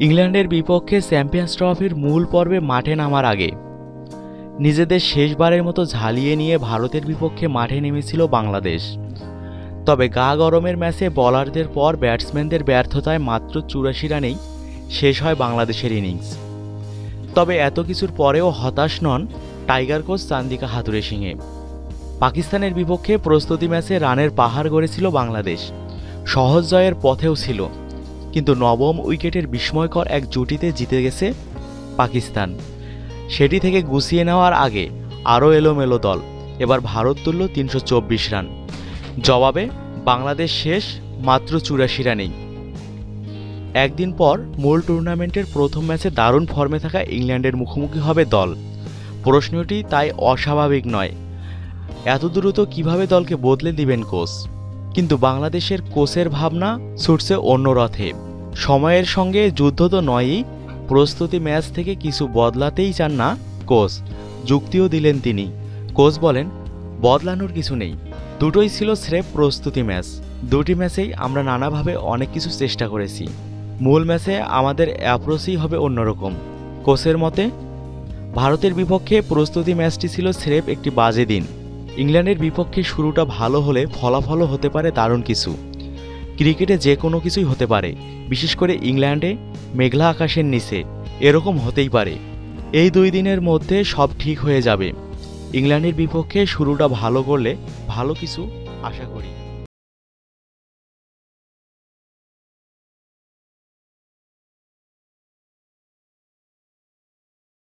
ইংল্যান্ডের বিপক্ষে চ্যাম্পিয়ন্স ট্রফির মূল পর্বে মাঠে নামার আগে। নিজেদের শেষবারের মতো ঝালিয়ে নিয়ে ভারতের বিপক্ষে মাঠে নেমেছিল বাংলাদেশ। তবে গা গরমের ম্যাচে বলারদের পর ব্যাটসম্যানদের ব্যর্থতায় মাত্র চুরাশি রানেই শেষ হয় বাংলাদেশের ইনিংস। তবে এত কিছুর পরেও হতাশ নন tiger coach Chandika Hathurusinghe. পাকিস্তানের বিপক্ষে প্রস্তুতি ম্যাচে রানের পাহাড় গড়েছিল বাংলাদেশ। সহজ জয়ের পথেও ছিল। কিন্তু নবম উইকেটের বিস্ময়কর এক জুটিতে জিতে গেছে পাকিস্তান। সেটি থেকে গুছিয়ে নেওয়ার আগে আরও এলোমেলো দল, এবার ভারত তুলল তিনশো চব্বিশ রান। জবাবে বাংলাদেশ শেষ, মাত্র চুরাশি রানেই। একদিন পর মূল টুর্নামেন্টের প্রথম ম্যাচে দারুণ ফর্মে থাকা ইংল্যান্ডের মুখোমুখি হবে দল। প্রশ্নটি তাই অস্বাভাবিক নয়। এত দ্রুত কীভাবে দলকে বদলে দিবেন কোচ? কিন্তু বাংলাদেশের কোচের ভাবনা ছুটছে অন্য রথে। সময়ের সঙ্গে যুদ্ধ তো নয়ই, প্রস্তুতি ম্যাচ থেকে কিছু বদলাতেই চান না কোচ। যুক্তিও দিলেন তিনি। কোচ বলেন, বদলানোর কিছু নেই। দুটোই ছিল স্রেফ প্রস্তুতি ম্যাচ। দুটি ম্যাচেই আমরা নানাভাবে অনেক কিছু চেষ্টা করেছি। মূল ম্যাচে আমাদের অ্যাপ্রোচই হবে অন্যরকম। কোচের মতে, ভারতের বিপক্ষে প্রস্তুতি ম্যাচটি ছিল স্রেফ একটি বাজে দিন। ইংল্যান্ডের বিপক্ষে শুরুটা ভালো হলে ফলাফলও হতে পারে দারুণ কিছু। ক্রিকেটে যে কোনো কিছুই হতে পারে, বিশেষ করে ইংল্যান্ডে মেঘলা আকাশের নিচে, এরকম হতেই পারে। এই দুই দিনের মধ্যে সব ঠিক হয়ে যাবে। ইংল্যান্ডের বিপক্ষে শুরুটা ভালো করলে ভালো কিছু আশা করি।